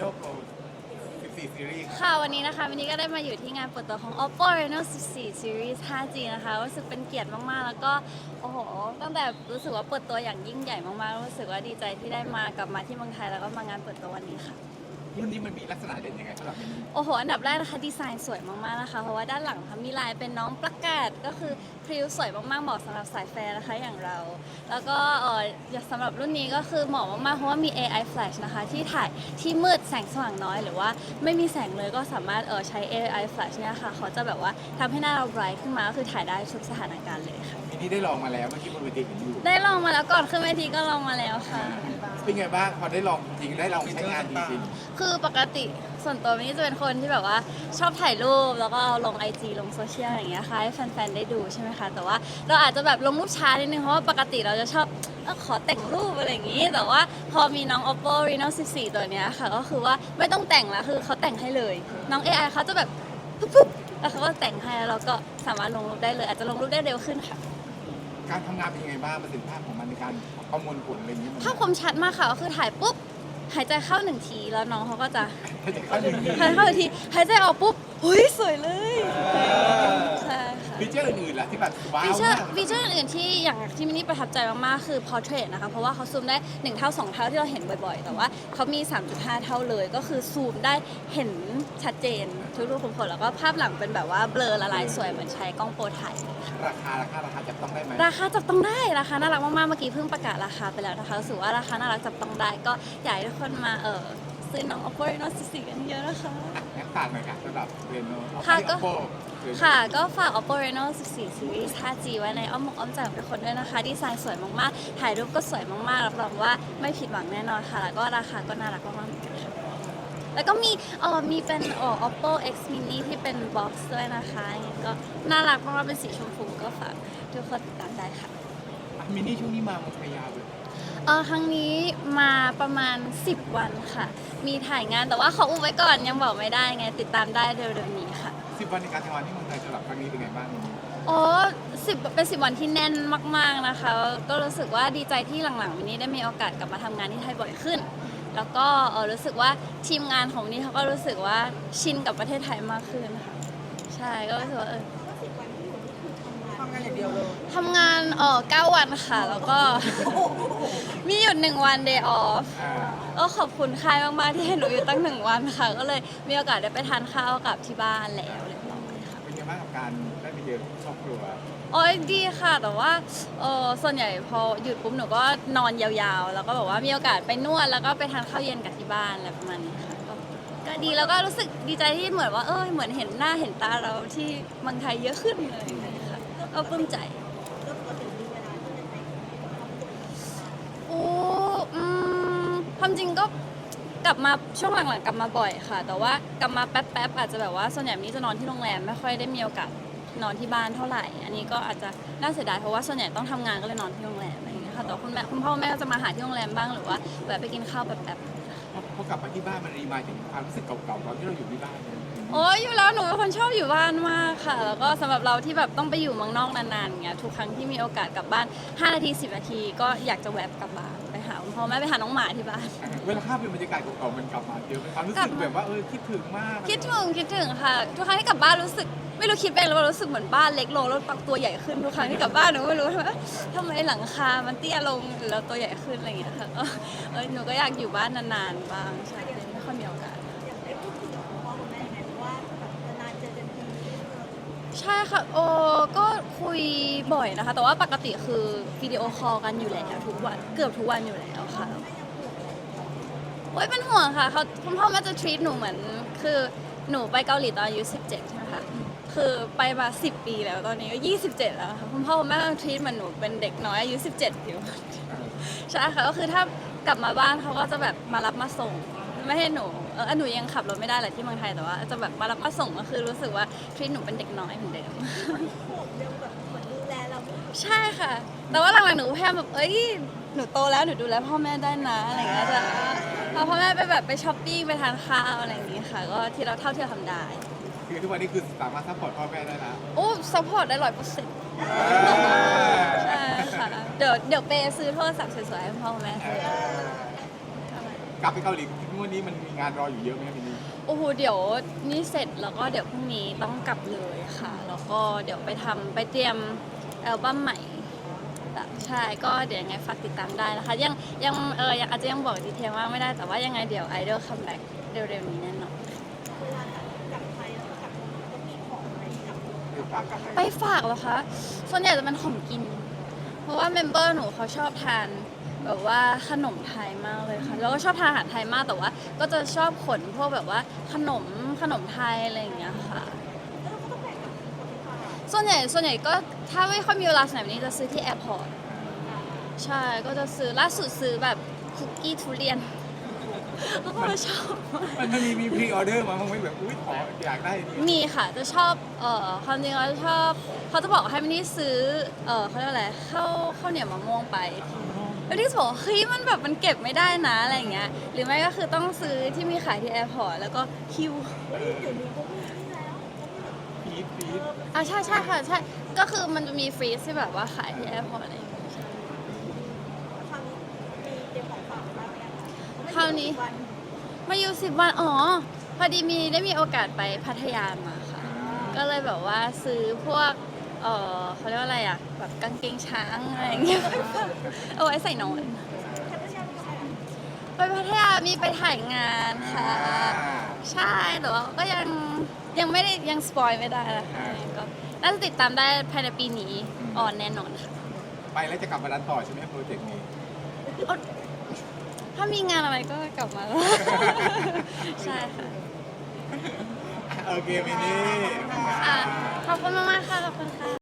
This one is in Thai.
Reno Pro 14 Series ค่ะวันนี้นะคะวันนี้ก็ได้มาอยู่ที่งานเปิดตัวของ Oppo Reno 14 Series 5G นะคะรู้สึกเป็นเกียรติมากๆ แล้วก็โอ้โหตั้งแต่รู้สึกว่าเปิดตัวอย่างยิ่งใหญ่มากๆรู้สึกว่าดีใจที่ได้มากลับมาที่เมืองไทยแล้วก็มางานเปิดตัววันนี้ค่ะ รุ่นนี้มันมีลักษณะเด่นยังไงสำหรับมินิโอ้โห อันดับแรกนะคะดีไซน์สวยมากๆนะคะ เพราะว่าด้านหลังค่ะมีลายเป็นน้องประกาศก็คือพริ้วสวยมากๆเหมาะสำหรับสายแฟร์นะคะอย่างเรา แล้วก็เออสำหรับรุ่นนี้ก็คือเหมาะมากๆเพราะว่ามี AI flash นะคะที่ถ่ายที่มืดแสงสว่างน้อย หรือว่าไม่มีแสงเลยก็สามารถเออใช้ AI flash เนี่ยค่ะเขาจะแบบว่าทำให้หน้าเรา bright ขึ้นมาก็คือถ่ายได้ทุกสถานการณ์เลยค่ะมินิได้ลองมาแล้วเมื่อกี้บนเวทีเห็นอยู่ได้ลองมาแล้วก่อนขึ้นเวทีก็ลองมาแล้วค่ะ เป็นไงบ้างพอได้ลองจริงได้ลองใช้งานจริงคือปกติส่วนตัวมินจะเป็นคนที่แบบว่าชอบถ่ายรูปแล้วก็เอาลง IG ลงโซเชียลอย่างเงี้ยค่ะให้แฟนๆได้ดูใช่ไหมคะ แต่ว่าเราอาจจะแบบลงรูปช้านิดนึงเพราะว่าปกติเราจะชอบเอ้อขอแต่งรูปอะไรอย่างงี้ แต่ว่าพอมีน้อง Oppo Reno 14 ตัวเนี้ยค่ะ ก็คือว่าไม่ต้องแต่งล้วคือเขาแต่งให้เลย น้อง AI เขาจะแบบปุ๊บแล้วเขาก็แต่งให้แล้วเราก็สามารถลงรูปได้เลย อาจจะลงรูปได้เร็วขึ้นค่ะ การทำงานเป็นยังไงบ้างประสิทธิภาพของมันในการประมวลผลอะไรอย่างเงี้ยมันภาพคมชัดมากค่ะก็คือถ่ายปุ๊บหายใจเข้าหนึ่งทีแล้วน้องเขาก็จะให้จะเข้าถึงหายใจเข้าอีกทีหายใจออกปุ๊บเฮ้ยสวยเลยใช่ค่ะ ฟีเจอร์อื่นๆล่ะที่แบบว้าวฟีเจอร์มากฟีเจอร์อื่นๆที่อย่างที่มินนี่ประทับใจมากๆ คือ portrait นะคะ เพราะว่าเขาซูมได้ 1 เท่า 2 เท่าที่เราเห็นบ่อยๆ แต่ว่าเขามี 3.5 เท่าเลย ก็คือซูมได้เห็นชัดเจนทุกรูปทุกคนแล้วก็ภาพหลังเป็นแบบว่าเบลอละลายสวยเหมือนใช้กล้องโปรถ่ายราคาราคาราคาจับต้องได้ไหมราคาจับต้องได้ราคาน่ารักมากๆเมื่อกี้เพิ่งประกาศราคาไปแล้วนะคะรู้สึกว่าราคาน่ารักจับต้องได้ก็อยากให้ทุกคนมาเออ ซื้อน้อง Oppo Reno 14กันเยอะนะคะอะงั้นฝากหน่อยค่ะสำหรับเรโนค่ะก็โปค่ะ ก็ฝาก Oppo Reno 14 Series 5G ไว้ในอ้อมอกอ้อมใจของทุกคนด้วยนะคะ ดีไซน์สวยมากๆ ถ่ายรูปก็สวยมากๆ รับรองว่าไม่ผิดหวังแน่นอนค่ะ แล้วก็ราคาก็น่ารักมากๆเหมือนกันค่ะแล้วก็มีเออมีเป็นเออ Oppo X Mini ที่เป็นบ็อกซ์ด้วยนะคะอันนี้ก็น่ารักมากๆเป็นสีชมพูก็ฝากทุกคนติดตามได้ค่ะอะมินิช่วงนี้มาเมืองไทยยาวเลย เออครั้งนี้มาประมาณ 10 วันค่ะ มีถ่ายงานแต่ว่าขออุบไว้ก่อนยังบอกไม่ได้ไง ติดตามได้เร็วๆนี้ค่ะ สิบวันในการทำงานที่เมืองไทยสำหรับครั้งนี้เป็นไงบ้างมินิโอ้สิบเป็นสิบวันที่แน่นมาก ๆนะคะ ก็รู้สึกว่าดีใจที่หลังๆวันนี้ได้มีโอกาสกลับมาทำงานที่ไทยบ่อยขึ้น แล้วก็เออรู้สึกว่าทีมงานของวันนี้เขาก็รู้สึกว่าชินกับประเทศไทยมากขึ้นค่ะ ใช่ก็รู้สึกว่าเออ ทำงานอย่างเดียวเลยทำงานเออเก้าวันค่ะ แล้วก็ มีหยุดหนึ่งวัน day off อ่าก็ขอบคุณค่ายมาก ๆ ที่ให้หนูอยู่ตั้งหนึ่งวันค่ะ ก็เลยมีโอกาสได้ไปทานข้าวกับที่บ้านแล้วเรียบร้อยค่ะเป็นไงบ้างกับการได้ไปเจอครอบครัวโอ้ยดีค่ะ แต่ว่าเออส่วนใหญ่พอหยุดปุ๊บหนูก็นอนยาวๆ แล้วก็แบบว่ามีโอกาสไปนวดแล้วก็ไปทานข้าวเย็นกับที่บ้านอะไรประมาณนี้ค่ะก็ก็ดีแล้วก็รู้สึกดีใจที่เหมือนว่าเออเหมือนเห็นหน้าเห็นตาเราที่เมืองไทยเยอะขึ้นเลยค่ะ ก็ปลื้มใจ โอ้อืมความจริงก็กลับมาช่วงหลังๆกลับมาบ่อยค่ะ แต่ว่ากลับมาแป๊บๆอาจจะแบบว่าส่วนใหญ่นี้จะนอนที่โรงแรมไม่ค่อยได้มีโอกาสนอนที่บ้านเท่าไหร่ อันนี้ก็อาจจะน่าเสียดายเพราะว่าส่วนใหญ่ต้องทำงานก็เลยนอนที่โรงแรมอะไรอย่างเงี้ยค่ะแต่ว่าคุณแม่คุณพ่อแม่ก็จะมาหาที่โรงแรมบ้างหรือว่าแวะไปกินข้าวแป๊บๆ พอกลับมาที่บ้านมันรีมายถึงความรู้สึกเก่าๆตอนที่เราอยู่ที่บ้าน โอ้ยอยู่แล้วหนูเป็นคนชอบอยู่บ้านมากค่ะ แล้วก็สำหรับเราที่แบบต้องไปอยู่เมืองนอกนานๆอย่างเงี้ยทุกครั้งที่มีโอกาสกลับบ้าน 5 นาที 10 นาทีก็อยากจะแวบกลับบ้านไปหาคุณพ่อแม่ไปหาน้องหมาที่บ้าน เวลาภาพเป็นบรรยากาศเก่าๆมันกลับมาเยอะเป็นความรู้สึกแบบว่าเออคิดถึงมากคิดถึงคิดถึงค่ะ ทุกครั้งที่กลับบ้านรู้สึก ไม่รู้คิดไปเองหรือว่ารู้สึกเหมือนบ้านเล็กลงแล้วปักตัวใหญ่ขึ้นทุกครั้งที่กลับบ้านหนูไม่รู้ทำไมทำไมหลังคา มันเตี้ยลงแล้วตัวใหญ่ขึ้นอะไรอย่างเงี้ยค่ะก็เออหนูก็อยากอยู่บ้านนานๆบ้างใช่ไม่ค่อยมีโอกาสอยา ใช่ค่ะโอ้ก็คุยบ่อยนะคะ แต่ว่าปกติคือวิดีโอคอลกันอยู่แล้วทุกวันเกือบทุกวันอยู่แล้วค่ะโอ้ยเป็นห่วงค่ะเขาคุณพ่อแม่จะ treat หนูเหมือน คือหนูไปเกาหลีตอนอายุ17 ใช่ไหมคะคือไปมา 10 ปีแล้วตอนนี้ก็27 แล้วค่ะคุณพ่อคุณแม่ก็ treat เหมือนหนูเป็นเด็กน้อยอายุ 17 อยู่ ใช่ค่ะก็คือถ้ากลับมาบ้านเขาก็จะแบบมารับมาส่ง ไม่ให้หนูเออหนูยังขับรถไม่ได้แหละที่เมืองไทยแต่ว่าจะแบบมารับมาส่งก็คือรู้สึกว่า treat หนูเป็นเด็กน้อยเหมือนเดิมโหเร็วแบบเหมือนดูแลเราใช่ค่ะ แต่ว่าหลังๆหนูพยายามแบบเอ้ยหนูโตแล้วหนูดูแลพ่อแม่ได้นะอะไรอย่างเงี้ยจะพาพ่อแม่ไปแบบไปช้อปปิ้งไปทานข้าวอะไรอย่างเงี้ยค่ะ ก็ที่เราเท่าที่เราทำได้คือทุกวันนี้คือสามารถซัพพอร์ตพ่อแม่ได้แล้วโอ้ซัพพอร์ตได้ร้อยเปอร์เซ็นต์ใช่ค่ะเดี๋ยวเดี๋ยวเปย์ซื้อโทรศัพท์สวยๆให้พ่อแม่ซื้อ กลับไปเกาหลีวันนี้มันมีงานรออยู่เยอะไหมครับมินนี่โอ้โหเดี๋ยวนี่เสร็จแล้วก็เดี๋ยวพรุ่งนี้ต้องกลับเลยค่ะ แล้วก็เดี๋ยวไปทำไปเตรียมอัลบั้มใหม่แบบใช่ก็เดี๋ยวยังไงฝากติดตามได้นะคะ ยังยังเออยังอาจจะยังบอกดีเทลมากไม่ได้แต่ว่ายังไงเดี๋ยวไอดอลคัมแบ็กเร็วๆนี้แน่นอน เวลากลับกลับไทยแล้วกลับต้องมีของอะไรกลับไปฝากเหรอคะ ส่วนใหญ่จะเป็นของกิน เพราะว่าเมมเบอร์หนูเขาชอบทาน แบบว่าขนมไทยมากเลยค่ะแล้วก็ชอบทานอาหารไทยมากแต่ว่า ก็จะชอบขนพวกแบบว่าขนมขนมไทยอะไรอย่างเงี้ยค่ะแล้วเราก็ต้องแบ่งกับคนที่ฝากส่วนใหญ่ส่วนใหญ่ก็ถ้าไม่ค่อยมีเวลาสนามนี้จะซื้อที่แอร์พอร์ตใช่ก็จะซื้อล่าสุดซื้อแบบคุกกี้ทุเรียนแล้วก็ชอบมาก มันมันมีมีพรีออเดอร์มาบ้างไหมแบบอุ้ยขออยากได้นี่มีค่ะจะชอบเอ่อความจริงแล้วชอบเขาจะบอกให้มินนี่ซื้อเอ่อเขาเรียกอะไรข้าวข้าวเหนียวมะม่วงไป แล้วที่บอกเฮ้ยมันแบบมันเก็บไม่ได้นะอะไรอย่างเงี้ย หรือไม่ก็คือต้องซื้อที่มีขายที่แอร์พอร์ตแล้วก็คิวเออเดี๋ยวนี้เขามีนี่แล้วฟีดฟีดอะใช่ใช่ค่ะใช่ก็คือมันจะมีฟรีซที่แบบว่าขายที่แอร์พอร์ตอะไรอย่างเงี้ยใช่คราวนี้มีเตรียมของฝากบ้างไหมคะคราวนี้วันมาอยู่สิบวันอ๋อพอดีมีได้มีโอกาสไปพัทยามาค่ะ ก็เลยแบบว่าซื้อพวก เออเขาเรียกว่าอะไรอะแบบกางเกงช้างอะไรอย่างเงี้ยเอาไว้ใส่นอนแคปชั่นก็ได้ไปพัทยามีไปถ่ายงานค่ะ ใช่แต่ว่าก็ยังยังไม่ได้ยังสปอยไม่ได้นะคะก็น่าจะติดตามได้ภายในปีนี้ออนแน่นอนค่ะไปแล้วจะกลับมารันต่อใช่ไหมโปรเจกต์นี้เอาถ้ามีงานอะไรก็กลับมา ใช่ค่ะ โอเคมินนี่อะขอบคุณมากๆค่ะ ขอบคุณค่ะ